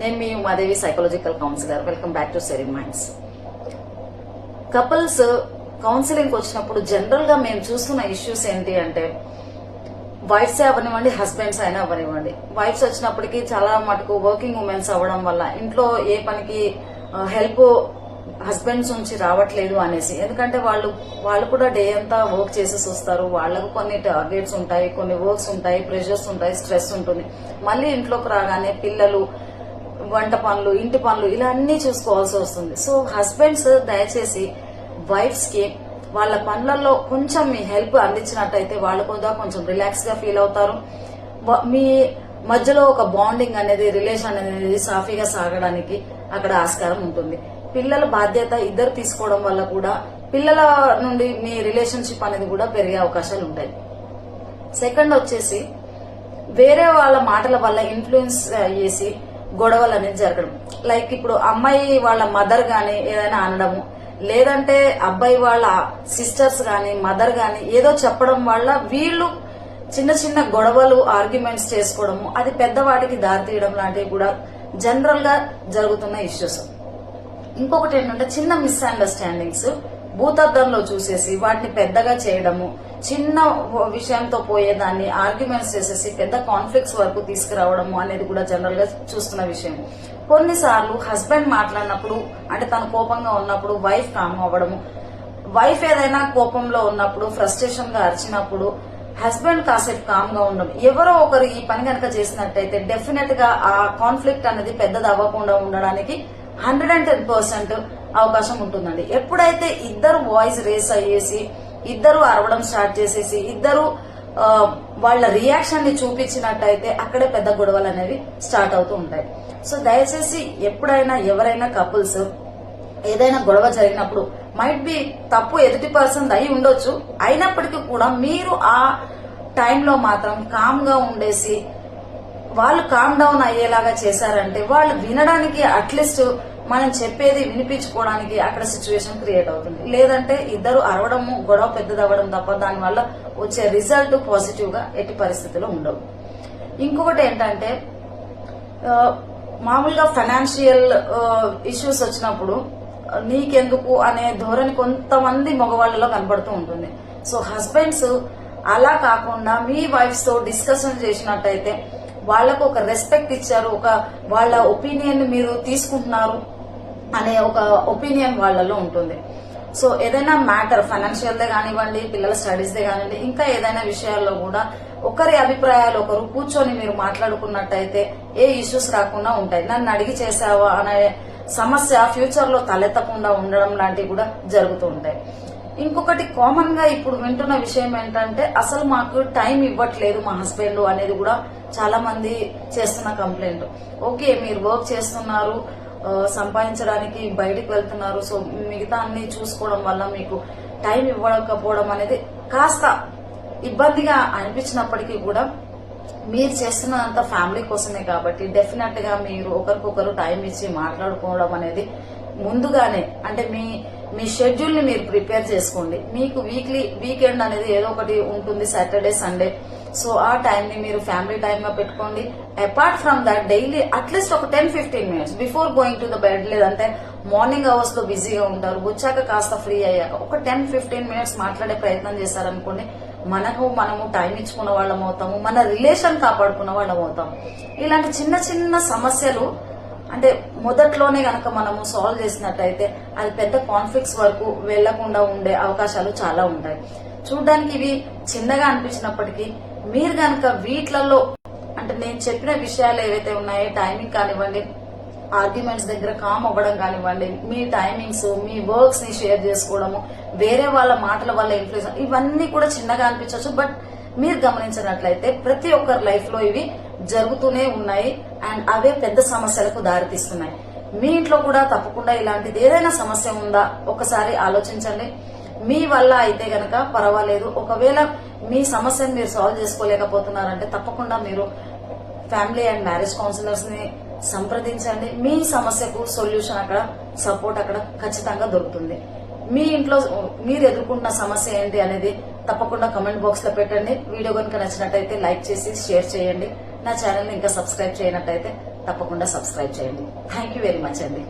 నేను మీ Umadevi psychological counsellor welcome back to seri minds couples counselling వచ్చినప్పుడు జనరల్గా మేము చూస్తున్న ఇష్యూస్ ఏంటి అంటే వైఫ్స్ అవనివ్వండి హస్బెండ్స్ అయినా అవనివ్వండి వైఫ్స్ వచ్చినప్పటికీ చాలా మటుకు వర్కింగ్ ఉమెన్స్ అవ్వడం వల్ల ఇంట్లో ఏ పనికి uh, హెల్ప్ హస్బెండ్స్ నుంచి రావట్లేదు అనేసి. ఎందుకంటే వాళ్ళు వాళ్ళు కూడా డే అంతా వర్క్ చేసేసి వస్తారు వాళ్ళకు కొన్ని టార్గెట్స్ ఉంటాయి కొన్ని వర్క్స్ ఉంటాయి ప్రెషర్స్ ఉంటాయి స్ట్రెస్ ఉంటుంది. మళ్ళీ ఇంట్లోకి రాగానే పిల్లలు వంట పనులు ఇంటి పనులు ఇలా అన్ని చూసుకోవాల్సి వస్తుంది. సో హస్బెండ్స్ దయచేసి వైఫ్స్కి వాళ్ళ పనులలో కొంచెం మీ హెల్ప్ అందించినట్టయితే వాళ్ళు కూడా కొంచెం రిలాక్స్గా ఫీల్ అవుతారు. మీ మధ్యలో ఒక బాండింగ్ అనేది రిలేషన్ అనేది సాఫీగా సాగడానికి అక్కడ ఆస్కారం ఉంటుంది. పిల్లల బాధ్యత ఇద్దరు తీసుకోవడం వల్ల కూడా పిల్లల నుండి మీ రిలేషన్షిప్ అనేది కూడా పెరిగే అవకాశాలు ఉంటాయి. సెకండ్ వచ్చేసి వేరే వాళ్ళ మాటల వల్ల ఇన్ఫ్లుయెన్స్ అయ్యేసి గొడవలు అనేది జరగడం. లైక్ ఇప్పుడు అమ్మాయి వాళ్ళ మదర్ గాని ఏదైనా అనడము లేదంటే అబ్బాయి వాళ్ళ సిస్టర్స్ గాని మదర్ గాని ఏదో చెప్పడం వల్ల వీళ్ళు చిన్న చిన్న గొడవలు ఆర్గ్యుమెంట్స్ చేసుకోవడము అది పెద్దవాటికి దారితీయడం లాంటివి కూడా జనరల్గా జరుగుతున్న ఇష్యూస్ ఇంకొకటి ఏంటంటే చిన్న మిస్అండర్స్టాండింగ్స్ భూతద్దంలో చూసేసి వాటిని పెద్దగా చేయడము చిన్న విషయంతో పోయేదాన్ని ఆర్గ్యుమెంట్స్ చేసేసి పెద్ద కాన్ఫ్లిక్ట్స్ వరకు తీసుకురావడము అనేది కూడా జనరల్గా చూస్తున్న విషయం. కొన్నిసార్లు హస్బెండ్ మాట్లాడినప్పుడు అంటే తను కోపంగా ఉన్నప్పుడు వైఫ్ కామ్ అవ్వడము. వైఫ్ ఏదైనా కోపంలో ఉన్నప్పుడు ఫ్రస్ట్రేషన్గా అరిచినప్పుడు హస్బెండ్ కాసేపు కామ్గా ఉండడం. ఎవరో ఒకరు ఈ పని కనుక చేసినట్టయితే డెఫినెట్గా ఆ కాన్ఫ్లిక్ట్ అనేది పెద్దది అవ్వకుండా ఉండడానికి హండ్రెడ్ అండ్ టెన్ పర్సెంట్ అవకాశం ఉంటుందండి. ఎప్పుడైతే ఇద్దరు వాయిస్ రేస్ అయ్యేసి ఇద్దరు అరవడం స్టార్ట్ చేసేసి ఇద్దరు వాళ్ళ రియాక్షన్ని చూపించినట్టయితే అక్కడే పెద్ద గొడవలు అనేవి స్టార్ట్ అవుతూ ఉంటాయి. సో దయచేసి ఎప్పుడైనా ఎవరైనా కపుల్స్ ఏదైనా గొడవ జరిగినప్పుడు మైట్ బి తప్పు ఎదుటి పర్సన్ అయి ఉండొచ్చు అయినప్పటికీ కూడా మీరు ఆ టైంలో మాత్రం కామ్గా ఉండేసి వాళ్ళు కామ్ డౌన్ అయ్యేలాగా చేశారంటే వాళ్ళు వినడానికి అట్లీస్ట్ మనం చెప్పేది వినిపించుకోవడానికి అక్కడ సిచ్యువేషన్ క్రియేట్ అవుతుంది. లేదంటే ఇద్దరు అరవడము గొడవ పెద్దదవ్వడం తప్ప దానివల్ల వచ్చే రిజల్ట్ పాజిటివ్గా ఎట్టి పరిస్థితుల్లో ఉండవు. ఇంకొకటి ఏంటంటే మామూలుగా ఫైనాన్షియల్ ఇష్యూస్ వచ్చినప్పుడు నీకెందుకు అనే ధోరణి కొంతమంది మగవాళ్ళలో కనబడుతూ ఉంటుంది. సో హస్బెండ్స్ అలా కాకుండా మీ వైఫ్స్తో డిస్కషన్ చేసినట్టయితే వాళ్ళకు ఒక రెస్పెక్ట్ ఇచ్చారు ఒక వాళ్ళ ఒపీనియన్ మీరు తీసుకుంటున్నారు అనే ఒక ఒపీనియన్ వాళ్ళలో ఉంటుంది. సో ఏదైనా మ్యాటర్ ఫైనాన్షియల్దే కానివ్వండి పిల్లల స్టడీస్దే కానివ్వండి ఇంకా ఏదైనా విషయాల్లో కూడా ఒకరి అభిప్రాయాలు ఒకరు కూర్చొని మీరు మాట్లాడుకున్నట్టయితే ఏ ఇష్యూస్ రాకుండా ఉంటాయి. నన్ను అడిగి చేసావా అనే సమస్య ఫ్యూచర్లో తలెత్తకుండా ఉండడం లాంటివి కూడా జరుగుతూ ఉంటాయి. ఇంకొకటి కామన్గా ఇప్పుడు వింటున్న విషయం ఏంటంటే అసలు మాకు టైం ఇవ్వట్లేదు మా హస్బెండ్ అనేది కూడా చాలా మంది చేస్తున్న కంప్లైంట్ ఓకే మీరు వర్క్ చేస్తున్నారు సంపాదించడానికి బయటికి వెళ్తున్నారు సో మిగతా అన్ని చూసుకోవడం వల్ల మీకు టైం ఇవ్వకపోవడం అనేది కాస్త ఇబ్బందిగా అనిపించినప్పటికీ కూడా మీరు చేస్తున్నంత ఫ్యామిలీ కోసమే కాబట్టి డెఫినెట్గా మీరు ఒకరికొకరు టైం ఇచ్చి మాట్లాడుకోవడం అనేది ముందుగానే అంటే మీ మీ షెడ్యూల్ని మీరు ప్రిపేర్ చేసుకోండి. మీకు వీక్లీ వీకెండ్ అనేది ఏదో ఒకటి ఉంటుంది సాటర్డే సండే. సో ఆ టైం ని మీరు ఫ్యామిలీ టైమ్గా పెట్టుకోండి apart from that daily at least ఒక ten fifteen minutes before going to the bed లేదంటే మార్నింగ్ అవర్స్లో బిజీగా ఉంటారు వచ్చాక కాస్త ఫ్రీ అయ్యాక ఒక టెన్ ఫిఫ్టీన్ మినిట్స్ మాట్లాడే ప్రయత్నం చేశారనుకోండి మనకు మనము టైం ఇచ్చుకున్న వాళ్ళం అవుతాము మన రిలేషన్ కాపాడుకున్న వాళ్ళం అవుతాము ఇలాంటి చిన్న చిన్న సమస్యలు అంటే మొదట్లోనే కనుక మనము సాల్వ్ చేసినట్టయితే అది పెద్ద కాన్ఫ్లిక్ట్స్ వరకు వెళ్ళకుండా ఉండే అవకాశాలు చాలా ఉంటాయి. చూడడానికి ఇవి చిన్నగా అనిపించినప్పటికీ మీరు కనుక వీటిలలో అంటే నేను చెప్పిన విషయాలు ఏవైతే ఉన్నాయో టైమింగ్ కానివ్వండి ఆర్గ్యుమెంట్స్ దగ్గర కామ్ అవ్వడం కానివ్వండి మీ టైమింగ్స్ మీ వర్క్స్ని షేర్ చేసుకోవడము వేరే వాళ్ళ మాటల వల్ల ఇన్ఫ్లుయెన్స్ ఇవన్నీ కూడా చిన్నగా అనిపించవచ్చు. బట్ మీరు గమనించినట్లయితే ప్రతి ఒక్కరి లైఫ్లో ఇవి జరుగుతూనే ఉన్నాయి అండ్ అవే పెద్ద సమస్యలకు దారితీస్తున్నాయి. మీ ఇంట్లో కూడా తప్పకుండా ఇలాంటిది ఏదైనా సమస్య ఉందా? ఒకసారి ఆలోచించండి. మీ వల్ల అయితే గనక పర్వాలేదు. ఒకవేళ మీ సమస్యను మీరు సాల్వ్ చేసుకోలేకపోతున్నారంటే తప్పకుండా మీరు ఫ్యామిలీ అండ్ మ్యారేజ్ కౌన్సిలర్స్ని సంప్రదించండి. మీ సమస్యకు సొల్యూషన్ అక్కడ సపోర్ట్ అక్కడ ఖచ్చితంగా దొరుకుతుంది. మీ ఇంట్లో మీరు ఎదుర్కొంటున్న సమస్య ఏంటి అనేది తప్పకుండా కమెంట్ బాక్స్లో పెట్టండి. వీడియో కనుక నచ్చినట్టయితే లైక్ చేసి షేర్ చేయండి. నా ఛానల్ని ఇంకా సబ్స్క్రైబ్ చేయనట్టయితే తప్పకుండా సబ్స్క్రైబ్ చేయండి. థ్యాంక్ యూ వెరీ మచ్ అండి